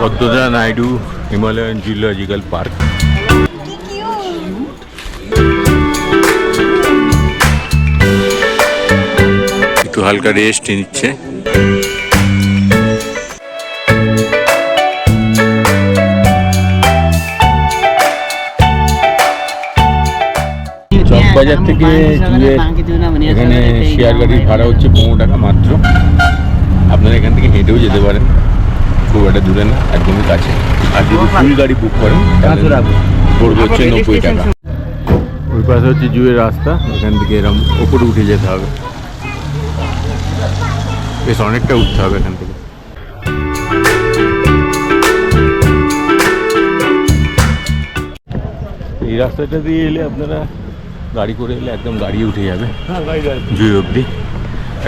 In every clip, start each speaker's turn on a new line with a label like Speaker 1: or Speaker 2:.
Speaker 1: Padmaja Naidu Himalayan geological park. একটু হালকা rest নিচ্ছে। চকবাজার থেকে জুয়ের এখানে শেয়ার গাড়ির ভাড়া হচ্ছে পনেরো টাকা মাত্র। আপনারা এখান থেকে হেঁটেও যেতে পারেন। খুব একটা দূরে না একদমই কাছে। আর যদি ফুল গাড়ি বুক করেন পড়বে হচ্ছে নব্বই টাকা। ওই পাশে হচ্ছে জুয়ের রাস্তা এখান থেকে এরকম ওপরে উঠে যেতে হবে। বেশ অনেকটা উঠতে হবে এখান থেকে। এই রাস্তাটা দিয়ে এলে আপনারা গাড়ি করে এলে একদম গাড়ি উঠে যাবে। জুই অবধি।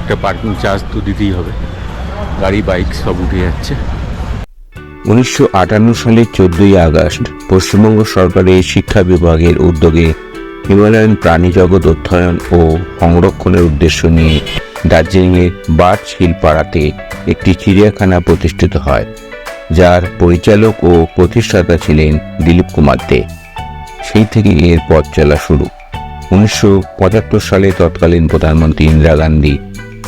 Speaker 1: একটা পার্কিং চার্জ তো দিতেই হবে। গাড়ি বাইক সব উঠে যাচ্ছে।
Speaker 2: উনিশশো সালের চোদ্দই আগস্ট পশ্চিমবঙ্গ সরকারের শিক্ষা বিভাগের উদ্যোগে হিমালয়ান প্রাণী জগৎ অধ্যয়ন ও সংরক্ষণের উদ্দেশ্য নিয়ে দার্জিলিংয়ের বার্চ হিল পাড়াতে একটি চিড়িয়াখানা প্রতিষ্ঠিত হয়, যার পরিচালক ও প্রতিষ্ঠাতা ছিলেন দিলীপ কুমার দে। সেই থেকে এর পথ চলা শুরু। উনিশশো পঁচাত্তর সালে তৎকালীন প্রধানমন্ত্রী ইন্দিরা গান্ধী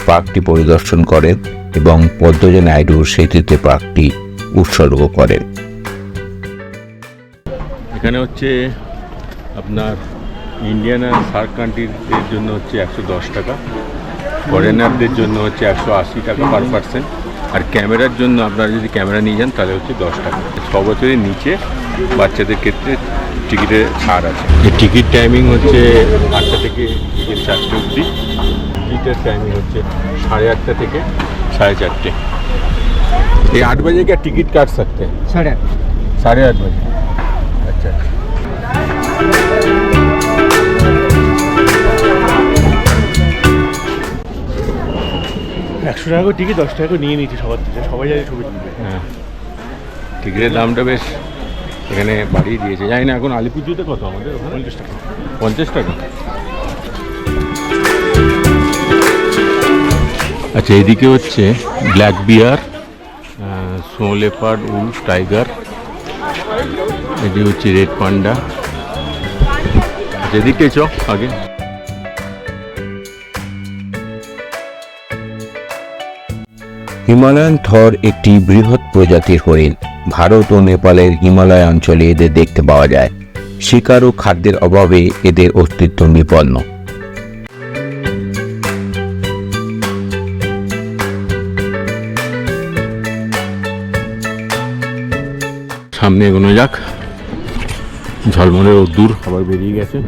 Speaker 2: পার্কটি পরিদর্শন করেন এবং পদ্মজা নাইডুর স্মৃতিতে পার্কটি উৎসর্গ করেন।
Speaker 1: এখানে হচ্ছে আপনার ইন্ডিয়ান আর সার্ক কান্ট্রিদের জন্য হচ্ছে একশো দশ টাকা। ফরেনারদের জন্য হচ্ছে একশো আশি টাকা পার পার্সেন্ট আর ক্যামেরার জন্য আপনারা যদি ক্যামেরা নিয়ে যান, তাহলে হচ্ছে দশ টাকা। ছ বছরের নিচে বাচ্চাদের ক্ষেত্রে টিকিটের ছাড় আছে। টিকিট টাইমিং হচ্ছে আটটা থেকে চারটে অবধি। টিকিটের টাইমিং হচ্ছে সাড়ে আটটা থেকে সাড়ে চারটে। ये आठ बजे क्या टिकट काट सकते हैं
Speaker 3: साढ़े
Speaker 1: साढ़े आठ बजे अच्छा अच्छा
Speaker 3: একশো টাকা করে টিকিট দশ টাকা করে নিয়ে নিচ্ছি সবার থেকে সবাই যাতে ছবি তুলবে
Speaker 1: হ্যাঁ টিকিটের দামটা বেশ এখানে বাড়িয়ে দিয়েছে জানি না এখন আলিপুরজুতে কত আমাদের ওখানে
Speaker 3: পঞ্চাশ টাকা
Speaker 1: পঞ্চাশ টাকা আচ্ছা এদিকে হচ্ছে ব্ল্যাক বিয়ার snow leopard wolf tiger এটি হচ্ছে রেড পান্ডা এদিকে চ, আগে।
Speaker 2: হিমালয়ান থর একটি বৃহৎ প্রজাতির হরিণ। ভারত ও নেপালের হিমালয় অঞ্চলে এদের দেখতে পাওয়া যায়। শিকার ও খাদ্যের অভাবে এদের অস্তিত্ব বিপন্ন
Speaker 1: সামনে এগোনো যাক। ঝলমলে রোদ্দুর আবার বেরিয়ে গেছে।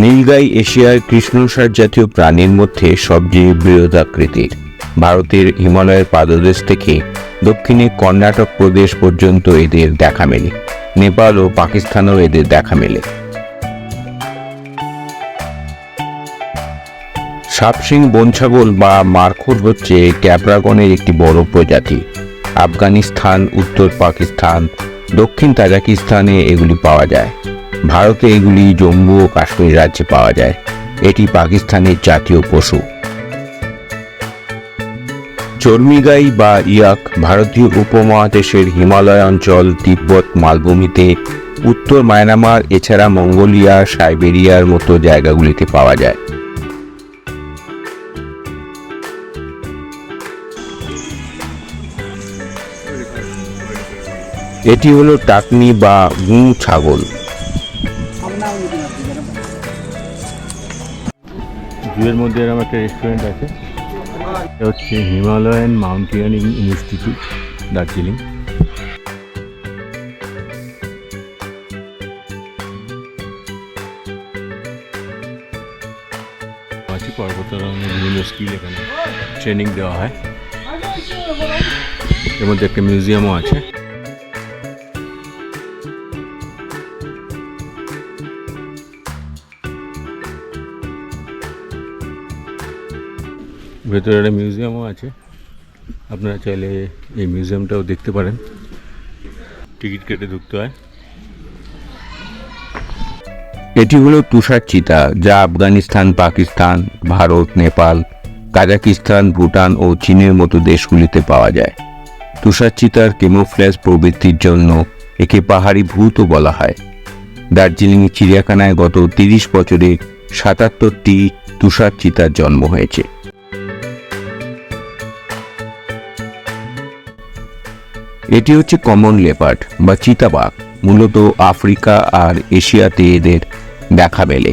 Speaker 2: নীলগাই এশিয়ার কৃষ্ণসার জাতীয় প্রাণীর মধ্যে সবচেয়ে বৃহদাকৃতির ভারতের হিমালয়ের পাদদেশ থেকে দক্ষিণে কর্ণাটক প্রদেশ পর্যন্ত এদের দেখা মেলে। নেপাল ও পাকিস্তানেও এদের দেখা মেলে। সাপসিং বনছাগল বা মারখুর হচ্ছে ক্যাপরাগনের একটি বড় প্রজাতি। আফগানিস্তান, উত্তর পাকিস্তান, দক্ষিণ তাজাকিস্তানে এগুলি পাওয়া যায়। ভারতে এগুলি জম্মু ও কাশ্মীর রাজ্যে পাওয়া যায়। এটি পাকিস্তানের জাতীয় পশু। চর্মিগাই বা ইয়াক ভারতীয় উপমহাদেশের হিমালয় অঞ্চল তিব্বত, মালভূমিতে, উত্তর মায়ানমার, এছাড়া মঙ্গোলিয়া, সাইবেরিয়ার মতো জায়গাগুলিতে পাওয়া যায়। এটি হলো টাকনি বা গুঁ ছাগল।
Speaker 1: জুয়ের মধ্যে এরকম একটা রেস্টুরেন্ট আছে। এটা হচ্ছে হিমালয়ান মাউন্টেনিং ইনস্টিটিউট, দার্জিলিং। আছে পর্বতারোহণের বিভিন্ন স্কিল এখানে ট্রেনিং দেওয়া হয়। এর মধ্যে একটা মিউজিয়ামও আছে। ভেতরে একটা মিউজিয়ামও আছে। আপনারা চাইলে এই মিউজিয়ামটাও দেখতে পারেন। টিকিট কেটে ঢুকতে হয়।
Speaker 2: এটি হলো তুষার চিতা, যা আফগানিস্তান, পাকিস্তান, ভারত, নেপাল, কাজাকিস্তান, ভুটান ও চীনের মতো দেশগুলিতে পাওয়া যায়। তুষার চিতার কেমোফ্ল্যাশ প্রবৃত্তির জন্য একে পাহাড়ি ভূতও বলা হয়। দার্জিলিং চিড়িয়াখানায় গত তিরিশ বছরে সাতাত্তরটি তুষার চিতার জন্ম হয়েছে। এটি হচ্ছে কমন লেপার্ড বা চিতাবাঘ মূলত আফ্রিকা আর এশিয়াতে এদের দেখা মেলে।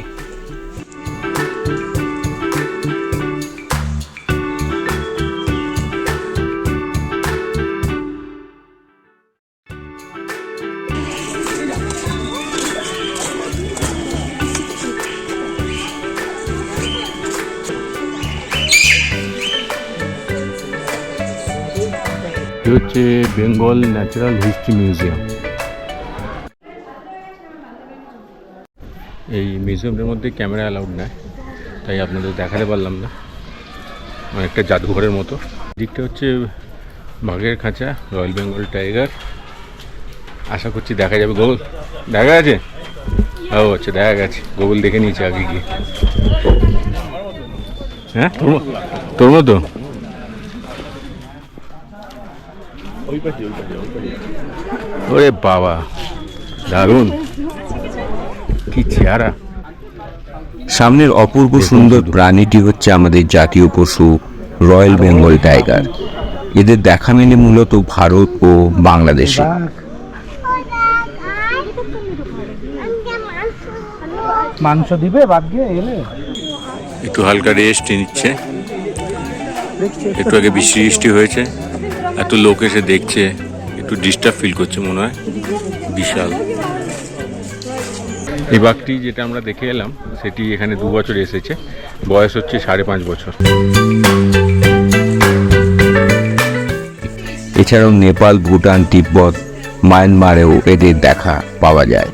Speaker 1: এটি হচ্ছে বেঙ্গল ন্যাচারাল হিস্ট্রি মিউজিয়াম। এই মিউজিয়ামটার মধ্যে ক্যামেরা অ্যালাউড নয় তাই আপনাদের দেখাতে পারলাম না। অনেকটা জাদুঘরের মতো। দিকটা হচ্ছে বাঘের খাঁচা, রয়্যাল বেঙ্গল টাইগার। আশা করছি দেখা যাবে। গোগল দেখা গেছে? ও আচ্ছা দেখা গেছে। গোগল দেখে নিয়েছে আগে গিয়ে। হ্যাঁ তোর মতো
Speaker 3: ওই পাশে ওই পাশে ওই পাশে
Speaker 1: ওরে বাবা দারুণ। কি চেহারা।
Speaker 2: সামনের অপূর্ব সুন্দর প্রাণীটি হচ্ছে আমাদের জাতীয় পশু রয়্যাল বেঙ্গল টাইগার। এদের দেখা মেলে মূলত ভারত ও বাংলাদেশে।
Speaker 4: মাংস দিবে এলে।
Speaker 1: একটু হালকা রেস্ট নিচ্ছে। একটু আগে বৃষ্টি বৃষ্টি হয়েছে। এত লোক এসে দেখছে, একটু ডিস্টার্ব ফিল করছে মনে হয়। বিশাল। এই বাঘটি যেটা আমরা দেখে এলাম, সেটি এখানে দু বছর এসেছে। বয়স হচ্ছে সাড়ে পাঁচ বছর।
Speaker 2: এছাড়াও নেপাল, ভুটান, তিব্বত, মায়ানমারেও এদের দেখা পাওয়া যায়।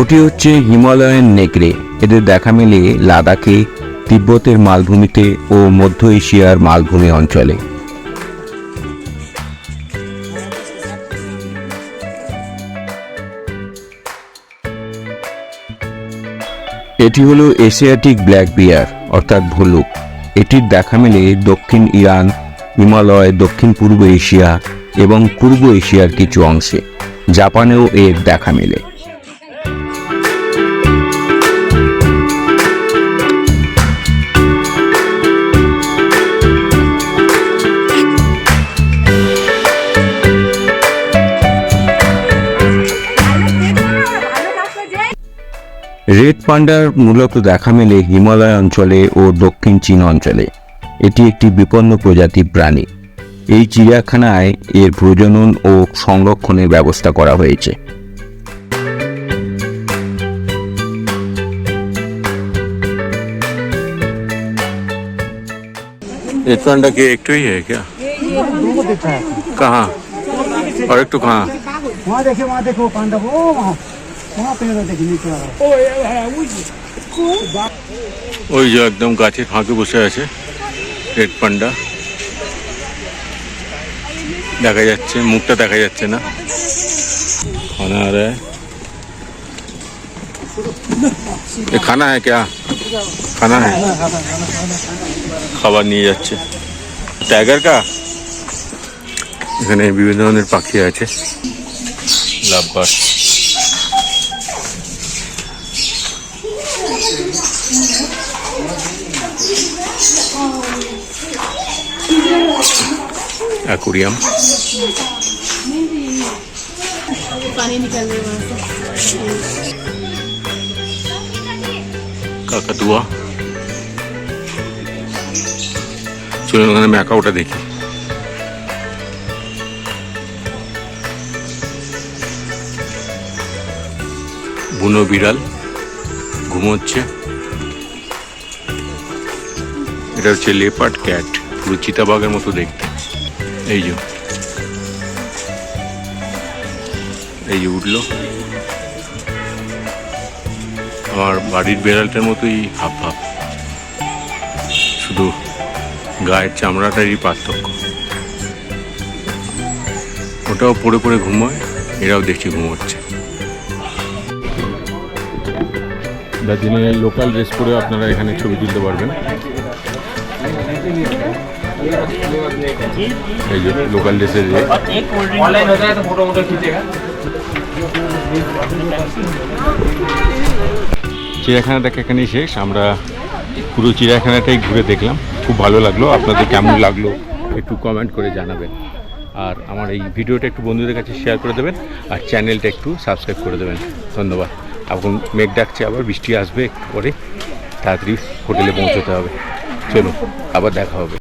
Speaker 2: ওটি হচ্ছে হিমালয়ান নেকড়ে। এদের দেখা মেলে লাদাখে তিব্বতের মালভূমিতে ও মধ্য এশিয়ার মালভূমি অঞ্চলে। এটি হলো এশিয়াটিক ব্ল্যাক বিয়ার, অর্থাৎ ভলুক। এটির দেখা মেলে দক্ষিণ ইরান, হিমালয় দক্ষিণ পূর্ব এশিয়া এবং পূর্ব এশিয়ার কিছু অংশে। জাপানেও এর দেখা মেলে। রেড পান্ডার মূলত দেখা মেলে হিমালয় অঞ্চলে ও দক্ষিণ চীন অঞ্চলে এটি একটি বিপন্ন প্রজাতির প্রাণী এই চিড়িয়াখানায় এর প্রজনন ও সংরক্ষণের ব্যবস্থা করা হয়েছে
Speaker 1: ये पांडा के एक तो ही है क्या कहाँ और एक तो कहाँ
Speaker 4: वहाँ देखिए वहाँ देखो पांडा वो वहाँ वहाँ पेड़ है देखिए नीचे वाला
Speaker 1: ওই যে একদম গাছের ফাঁকে বসে আছে রেড পান্ডা দেখা যাচ্ছে মুখটা দেখা যাচ্ছে না खाना आ रहा है ये खाना है क्या खाना है খাবার নিয়ে যাচ্ছে টাইগার কা এখানে বিভিন্ন ধরনের পাখি আছে লাভবার অ্যাকুরিয়াম কাকাতুয়া চলুন ওখানে ম্যাকাউটা দেখি। বুনো বিড়াল ঘুমোচ্ছে। এটা হচ্ছে লেপার্ড ক্যাট, পুরো চিতাবাঘের মতো দেখতে। এই যে। এই যে উঠল। আমার বাড়ির বেড়ালটার মতোই হাব ভাব। শুধু গায়ের চামড়াটারই পার্থক্য। ওটাও পড়ে পড়ে ঘুমোয়, এরাও দেখছি ঘুমোচ্ছে। দিনে লোকাল ড্রেস পরে আপনারা এখানে ছবি তুলতে পারবেন। এই যে লোকাল ড্রেসের
Speaker 5: রেট
Speaker 1: চিড়িয়াখানা দেখা এখানেই শেষ। আমরা পুরো চিড়িয়াখানাটাই ঘুরে দেখলাম। খুব ভালো লাগল। আপনাদের কেমন লাগল একটু কমেন্ট করে জানাবেন। আর আমার এই ভিডিওটা একটু বন্ধুদের কাছে শেয়ার করে দেবেন। আর চ্যানেলটা একটু সাবস্ক্রাইব করে দেবেন। ধন্যবাদ। এখন মেঘ ডাকছে আবার বৃষ্টি আসবে পরে। তাড়াতাড়ি হোটেলে পৌঁছতে হবে। চলো আবার দেখা হবে।